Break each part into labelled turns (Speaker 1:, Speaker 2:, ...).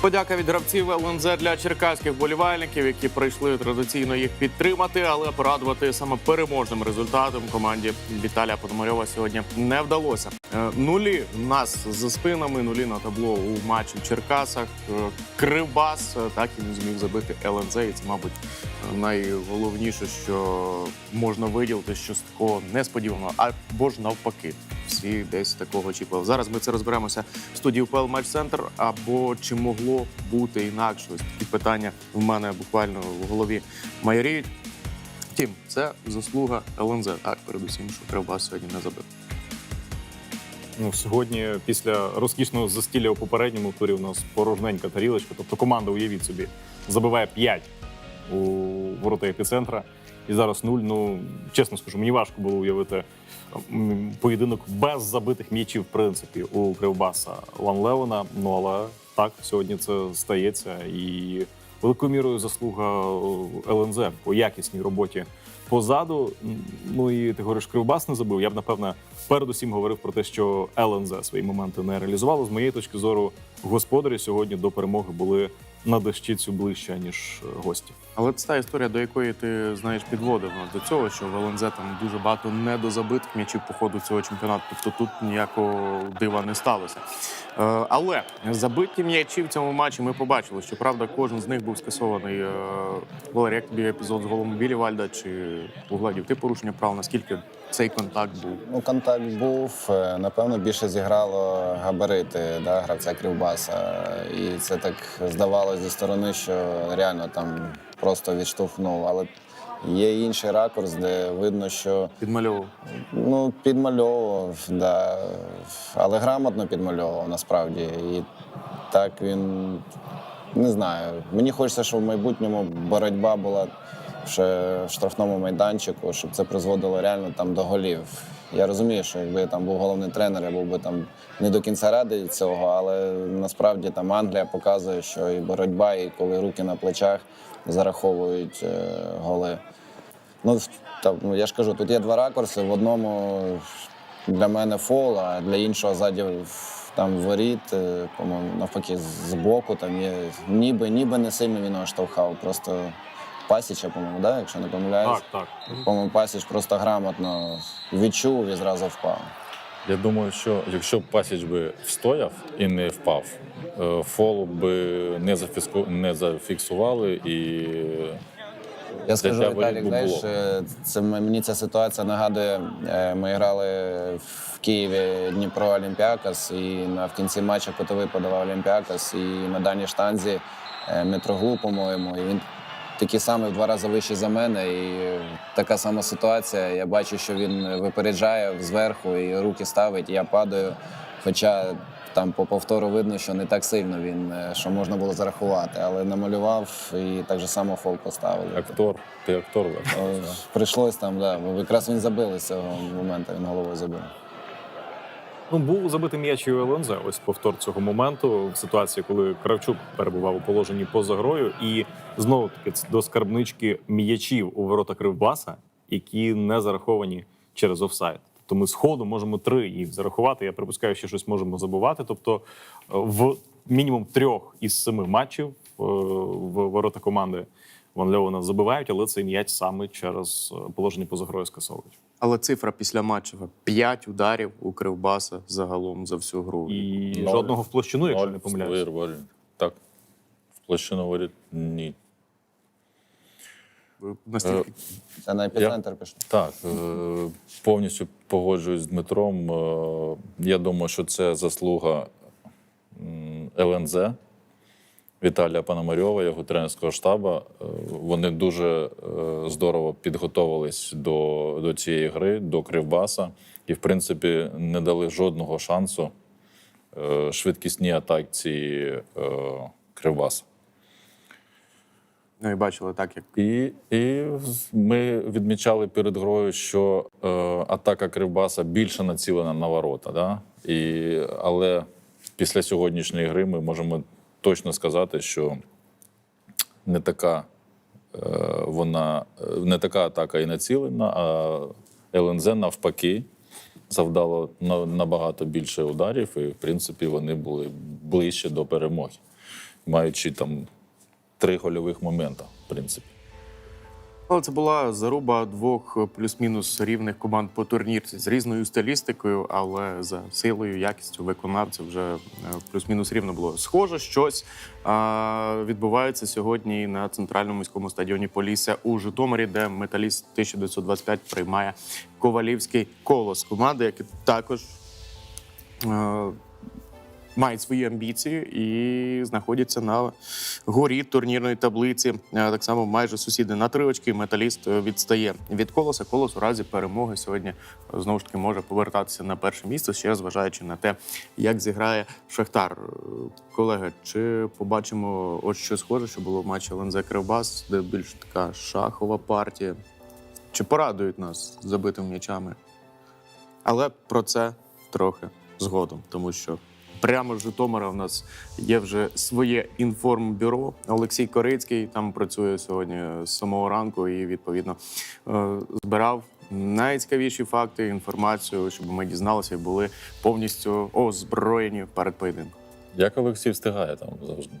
Speaker 1: Подяка від гравців ЛНЗ для черкаських болівальників, які прийшли традиційно їх підтримати, але порадувати саме переможним результатом команді Віталія Пономарьова сьогодні не вдалося. Е, Нулі в нас за спинами, нулі на табло у матчі в Черкасах. Е, Кривбас е, так і не зміг забити ЛНЗ. І це, мабуть, найголовніше, що можна виділити щось такого несподіваного, або ж навпаки. Всі десь такого очікували. Зараз ми це розберемося в студії УПЛ Матч Центр. Або чи могло бути інакше? Ось такі питання в мене буквально в голові майоріють. Втім, це заслуга ЛНЗ. Так, передусім, що Кривбас сьогодні не забив.
Speaker 2: Ну, сьогодні, після розкішного застілля у попередньому турі, у нас порожненька тарілочка. Тобто команда, уявіть собі, забиває 5 у ворота епіцентра. І зараз нуль. Ну, чесно скажу, мені важко було уявити поєдинок без забитих м'ячів, в принципі, у Кривбаса Лан Левена. Ну, але так, сьогодні це стається. І великою мірою заслуга ЛНЗ по якісній роботі позаду. Ну і ти говориш, Кривбас не забив. Я б напевне передусім говорив про те, що ЛНЗ свої моменти не реалізувало. З моєї точки зору, господарі сьогодні до перемоги були на дещицю ближче ніж е, гості.
Speaker 1: Але це та історія, до якої ти знаєш підводив нас до цього, що в ЛНЗ там дуже багато недозабитих м'ячів по ходу цього чемпіонату. Тобто тут ніякого дива не сталося. Е, але забиті м'ячі в цьому матчі ми побачили. що правда, кожен з них був скасований. Е, Валерій, як тобі епізод з голом Білі Вальда чи угладів ти порушення прав? Наскільки цей контакт був?
Speaker 3: Ну, контакт був. Напевно, більше зіграло габарити да, гравця Кривбаса. І це так здавалося зі сторони, що реально там просто відштовхнув. Але є інший ракурс, де видно, що
Speaker 1: Підмальовував.
Speaker 3: ну, підмальовував, да, але грамотно підмальовував насправді. І так він не знаю. Мені хочеться, щоб в майбутньому боротьба була в штрафному майданчику, щоб це призводило реально там до голів. Я розумію, що якби я там був головний тренер, я був би там не до кінця радий цього, але насправді там Англія показує, що і боротьба, і коли руки на плечах зараховують е, голи. Ну, в- та, ну, я ж кажу, тут є два ракурси. В одному для мене фол, а для іншого ззаді там воріт, е, по-моєму, навпаки, з боку там є. Ніби, ніби не сильно він його штовхав. Просто Пасіча, по-моєму, да? якщо не помиляюсь.
Speaker 2: Так, так.
Speaker 3: По-моєму, Пасіч просто грамотно відчув і зразу впав.
Speaker 4: Я думаю, що якщо б Пасіч би встояв і не впав, е, фол би не, зафіску... не зафіксували і
Speaker 3: Я скажу, Віталік, знаєш, е, це мені ця ситуація нагадує. е, Ми грали в Києві Дніпро Олімпіакос, і на в кінці матчу котовий подавав Олімпіакос, і на даній штанзі Митроглу, по-моєму, і він такий самий в два рази вищий за мене. І е, така сама ситуація. Я бачу, що він випереджає зверху і руки ставить, і я падаю. Хоча там по повтору видно, що не так сильно він, е, що можна було зарахувати, але намалював і так же само фол поставили.
Speaker 4: актор, ти актор.
Speaker 3: Прийшлось там, да. Якраз він забив з цього моменту, він головою забив.
Speaker 2: Ну, був забитий м'яч і у Ось повтор цього моменту в ситуації, коли Кравчук перебував у положенні поза грою, і знову таки до скарбнички м'ячів у ворота Кривбаса, які не зараховані через офсайд. Тобто ми з ходу можемо три їх зарахувати. Я припускаю, що щось можемо забувати. Тобто, е, в мінімум трьох із семи матчів е, в ворота команди Ван Льована забивають, але цей м'яч саме через е, положення поза грою скасовують.
Speaker 1: Але цифра після матчева 5 ударів у Кривбаса загалом за всю гру.
Speaker 2: І
Speaker 4: Ноль.
Speaker 2: жодного в площину, якщо
Speaker 4: Ноль,
Speaker 2: не помиляюсь.
Speaker 4: Так. В площину воріт ні.
Speaker 1: Ви настільки
Speaker 3: Це на епіцентр пішло.
Speaker 4: Так, е, повністю погоджуюсь з Дмитром. Е, Я думаю, що це заслуга м, ЛНЗ Віталія Пономарьова, його тренерського штабу. Е, Вони дуже е, здорово підготовились до, до цієї гри, до Кривбаса, і, в принципі, не дали жодного шансу е, швидкісній атаці е, Кривбаса.
Speaker 1: ну, і бачили так, як
Speaker 4: І, і ми відмічали перед грою, що е, атака Кривбаса більше націлена на ворота. Да? І, але після сьогоднішньої гри ми можемо точно сказати, що не така, е, вона, е, не така атака і націлена, а ЛНЗ навпаки завдало набагато більше ударів, і в принципі вони були ближче до перемоги. маючи там три гольових моменти, в принципі.
Speaker 1: Але це була заруба двох плюс-мінус рівних команд по турнірці з різною стилістикою, але за силою, якістю виконавців вже е, плюс-мінус рівно було. Схоже, щось а, відбувається сьогодні на центральному міському стадіоні Полісся у Житомирі, де металіст 1925 приймає ковалівський колос команди, які також. Мають свої амбіції і знаходяться на горі турнірної таблиці. Так само майже сусіди на три очки. Металіст е, відстає від колоса. Колос у разі перемоги сьогодні е, знову ж таки може повертатися на перше місце, ще зважаючи на те, як зіграє Шахтар. Е, Колеги, чи побачимо ось що схоже, що було в матчі ЛНЗ Кривбас, де більш така шахова партія. Чи порадують нас забитими м'ячами? Але про це трохи згодом, тому що прямо з Житомира в нас є вже своє інформбюро. Олексій Корицький там працює сьогодні з самого ранку і відповідно е, збирав найцікавіші факти, інформацію, щоб ми дізналися і були повністю озброєні перед поєдинком.
Speaker 4: Як Олексій встигає там завжди?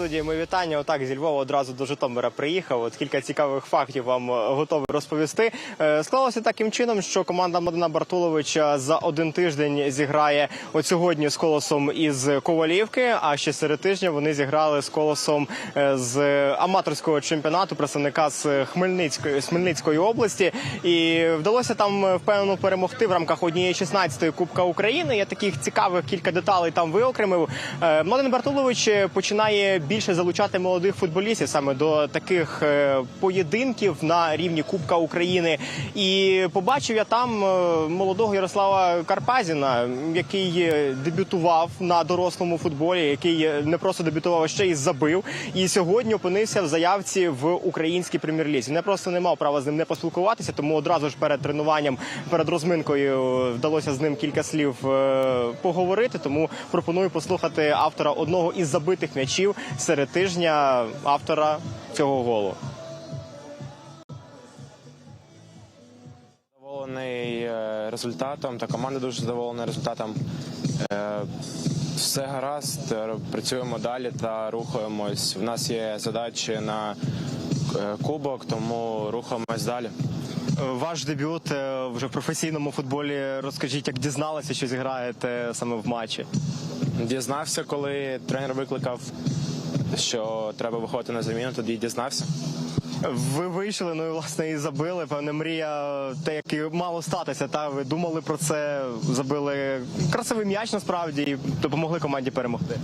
Speaker 5: Студії вітання. Отак зі Львова одразу до Житомира приїхав. От кілька цікавих фактів вам е, готовий розповісти. Е, Склалося таким чином, що команда Мадана Бартуловича за один тиждень зіграє от сьогодні з колосом із Ковалівки. А ще серед тижня вони зіграли з колосом е, з аматорського чемпіонату представника з Хмельницької з Хмельницької області. І вдалося там впевнено перемогти в рамках однієї 16-ї Кубка України. Я таких цікавих кілька деталей там виокремив. Младен Бартулович починає більше залучати молодих футболістів саме до таких е, поєдинків на рівні Кубка України. І побачив я там е, молодого Ярослава Карпазіна, який е, дебютував на дорослому футболі, який не просто дебютував, а ще й забив. І сьогодні опинився в заявці в українській прем'єр-лізі. Не просто не мав права з ним не поспілкуватися, тому одразу ж перед тренуванням, перед розминкою вдалося з ним кілька слів поговорити. Тому пропоную послухати автора одного із забитих м'ячів серед тижня, автора цього голу.
Speaker 6: Задоволений е, результатом та команда дуже задоволена результатом. Е, Все гаразд, е, працюємо далі та рухаємось. В нас є задачі на кубок, тому рухаємось далі.
Speaker 5: Ваш дебют вже в професійному футболі. Розкажіть, як дізналися, що зіграєте саме в матчі?
Speaker 6: Дізнався, коли тренер викликав, що треба виходити на заміну, тоді дізнався.
Speaker 5: Ви вийшли, ну і власне і забили. Певне, мрія, те, як і мало статися. Та ви думали про це, забили красивий м'яч насправді і допомогли команді перемогти.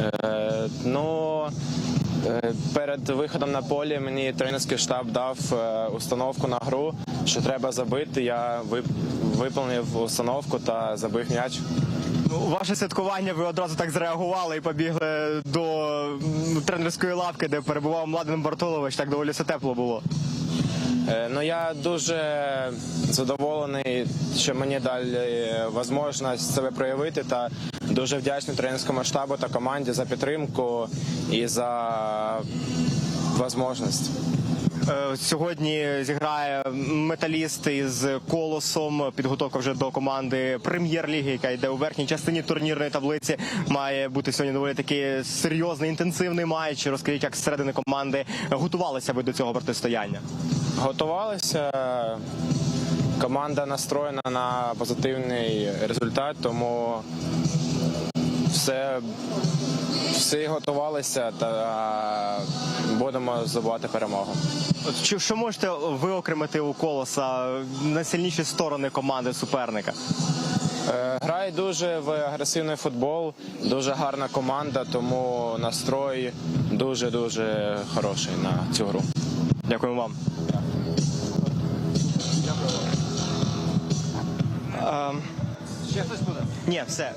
Speaker 6: Е, ну, е, перед виходом на полі мені тренерський штаб дав е, установку на гру, що треба забити. Я вип- виповнив установку та забив м'яч.
Speaker 5: Ну, ваше святкування ви одразу так зреагували і побігли до тренерської лавки, де перебував Младен Бартолович. Так доволі все тепло було.
Speaker 6: Е, Ну я дуже задоволений, що мені дали можливість себе проявити та дуже вдячний тренерському штабу та команді за підтримку і за можливість.
Speaker 5: Е, Сьогодні зіграє металіст із колосом. Підготовка вже до команди прем'єр-ліги, яка йде у верхній частині турнірної таблиці. Має бути сьогодні доволі такий серйозний інтенсивний матч. Розкажіть, як зсередини команди готувалися ви до цього протистояння?
Speaker 6: Готувалися. Команда настроєна на позитивний результат, тому все, всі готувалися та будемо здобувати перемогу.
Speaker 5: Чи що можете виокремити у колоса найсильніші сторони команди суперника?
Speaker 6: Е, Грає дуже в агресивний футбол, дуже гарна команда, тому настрой дуже-дуже хороший на цю гру.
Speaker 5: Дякую вам. Ще хтось буде? Ні, все.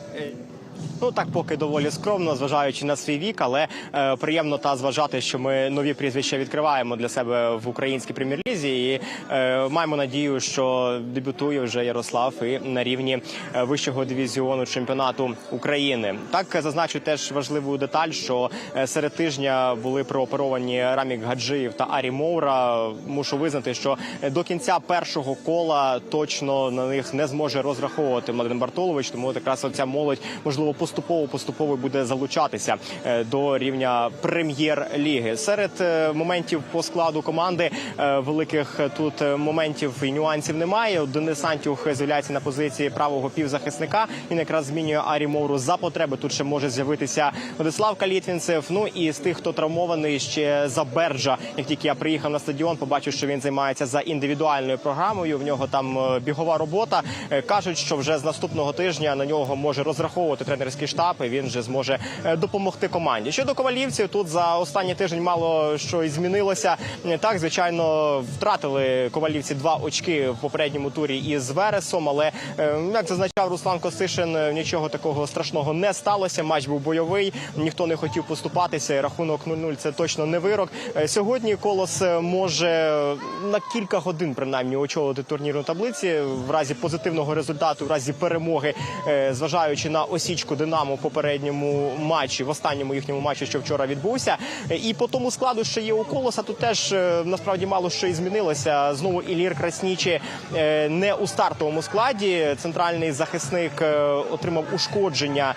Speaker 5: Ну так, поки доволі скромно, зважаючи на свій вік, але е, приємно та зважати, що ми нові прізвища відкриваємо для себе в українській прем'єр-лізі. І е, маємо надію, що дебютує вже Ярослав і на рівні е, вищого дивізіону чемпіонату України. Так зазначу теж важливу деталь, що е, серед тижня були прооперовані Рамік Гаджиєв та Арі Моура. Мушу визнати, що до кінця першого кола точно на них не зможе розраховувати Младен Бартолович. Тому якраз оця молодь можливо поступово поступово буде залучатися е, до рівня прем'єр-ліги. Серед е, моментів по складу команди е, великих тут моментів і нюансів немає. Денис Антюх з'являється на позиції правого півзахисника. Він якраз змінює Арі Моуру за потреби. Тут ще може з'явитися Владислав Калітвінцев. Ну і з тих, хто травмований, ще Заберджа. Як тільки я приїхав на стадіон, побачив, що він займається за індивідуальною програмою. В нього там бігова робота. Кажуть, що вже з наступного тижня на нього може розраховувати тренерський штаб. і Він вже зможе е, допомогти команді. Щодо ковалівців, тут за останній тиждень мало що і змінилося. Так, звичайно, втратили ковалівці два очки в попередньому турі із Вересом. Але е, як зазначав Руслан Костишин, е, нічого такого страшного не сталося. Матч був бойовий, ніхто не хотів поступатися. і Рахунок 0-0 – це точно не вирок. Сьогодні колос може на кілька годин принаймні очолити турнірну таблиці в разі позитивного результату, в разі перемоги, зважаючи на осічку Динамо в попередньому матчі, в останньому їхньому матчі, що вчора відбувся. І по тому складу, що є у колоса, тут теж е, насправді мало що і змінилося. Знову Ілір Краснічі е, не у стартовому складі. Центральний захисник е, отримав ушкодження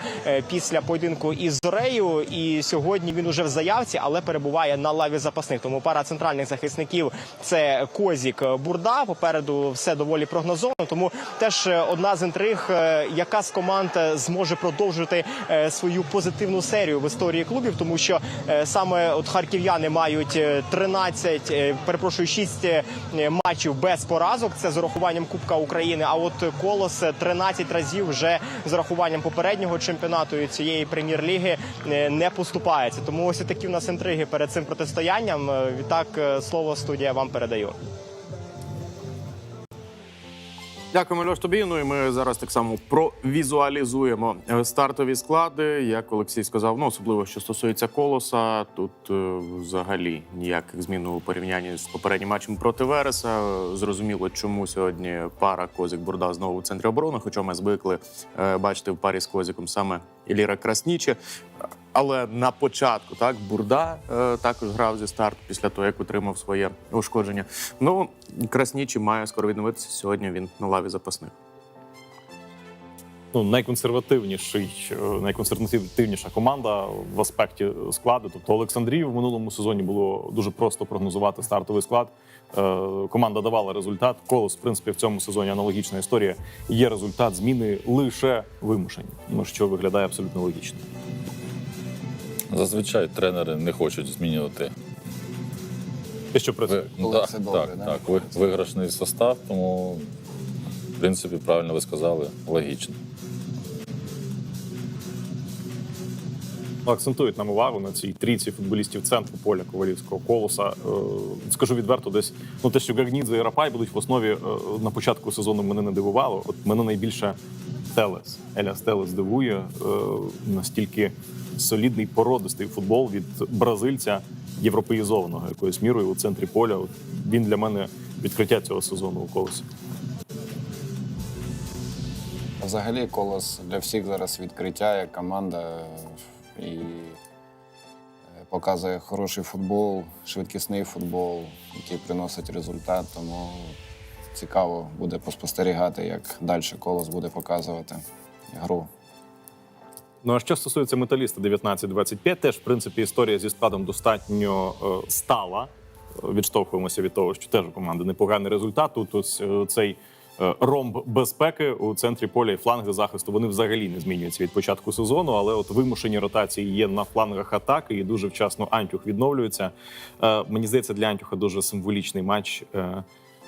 Speaker 5: після поєдинку із Зорею. І сьогодні він уже в заявці, але перебуває на лаві запасних. Тому пара центральних захисників це Козік Бурда. Попереду все доволі прогнозовано. Тому теж одна з інтриг, яка з команд зможе продовжити е, свою позитивну серію в історії клубів, тому що е, саме от харків'яни мають е, 13, е, перепрошую, 6 е, матчів без поразок. Це з урахуванням Кубка України. А от колос е, 13 разів вже з урахуванням попереднього чемпіонату і цієї прем'єр-ліги не поступається. Тому ось такі в нас інтриги перед цим протистоянням. Відтак слово студія вам передаю.
Speaker 1: Дякуємо, Льош, тобі. Ну і ми зараз так само провізуалізуємо е, стартові склади. Як Олексій сказав, ну особливо що стосується колоса, тут е, взагалі ніяких змін у порівнянні з попереднім матчем проти Вереса. Зрозуміло, чому сьогодні пара Козик Бурда знову в центрі оборони. Хоча ми звикли е, бачити в парі з Козиком саме Іліра Красніче. Але на початку так Бурда е, також грав зі старту після того, як отримав своє ушкодження. Ну Краснічі має скоро відновитися. Сьогодні він на лаві запасних.
Speaker 2: ну, найконсервативніший, е, найконсервативніша команда в аспекті складу. Тобто Олександрію в минулому сезоні було дуже просто прогнозувати стартовий склад. Е, Команда давала результат. Колос, в принципі, в цьому сезоні аналогічна історія. Є результат зміни лише вимушені, ну що виглядає абсолютно логічно.
Speaker 4: Зазвичай тренери не хочуть змінювати
Speaker 2: Те, що працює.
Speaker 4: ви...
Speaker 3: Коли
Speaker 4: так,
Speaker 3: все добре,
Speaker 4: так,
Speaker 3: да?
Speaker 4: так, ви- виграшний состав, тому в принципі правильно ви сказали, логічно.
Speaker 2: акцентують нам увагу на цій трійці футболістів центру поля ковалівського колоса. Е, Скажу відверто, десь ну те, що Гагнідзе і Рапай будуть в основі е, на початку сезону мене не дивувало. От мене найбільше Телес. Еляс Телес дивує е, настільки солідний породистий футбол від бразильця європеїзованого якоюсь мірою у центрі поля. Він для мене відкриття цього сезону у колосі.
Speaker 3: Взагалі, колос для всіх зараз відкриття як команда і е, показує хороший футбол, швидкісний футбол, який приносить результат. Тому цікаво буде поспостерігати, як далі колос буде показувати гру.
Speaker 2: Ну а що стосується металіста 19-25, теж в принципі історія зі складом достатньо е, стала. Е, Відштовхуємося від того, що теж у команди непоганий результат. Тут ось е, цей е, ромб безпеки у центрі поля і фланги захисту вони взагалі не змінюються від початку сезону. Але от вимушені ротації є на флангах атаки, і дуже вчасно Антюх відновлюється. Мені здається, для Антюха дуже символічний матч.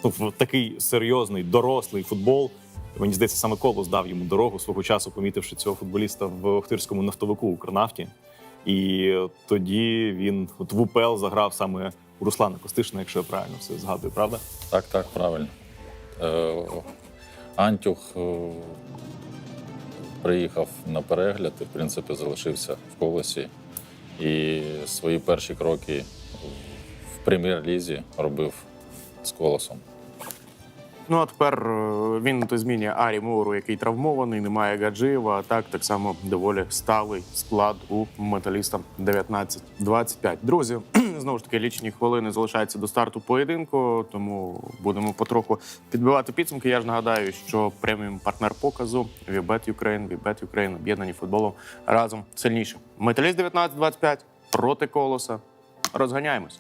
Speaker 2: В такий серйозний дорослий футбол. Мені здається, саме Колос дав йому дорогу свого часу, помітивши цього футболіста в Охтирському нафтовику Укрнафті. І тоді він от в УПЛ заграв саме у Руслана Костишина, якщо я правильно все згадую, правда?
Speaker 4: Так, так, правильно. Е, Антюх е, приїхав на перегляд і, в принципі, залишився в колесі. І свої перші кроки в прем'єр-лізі робив з колосом.
Speaker 1: Ну а тепер е, він змінює Арі Моуру, який травмований, немає Гаджиєва. А так так само доволі сталий склад у металіста 19-25. Друзі, знову ж таки, лічні хвилини залишаються до старту поєдинку, тому будемо потроху підбивати підсумки. Я ж нагадаю, що преміум партнер показу Вібет Юкрейн, Вібет Юкрейн об'єднані футболом разом сильніше. Металіст 19-25 проти колоса. Розганяємось.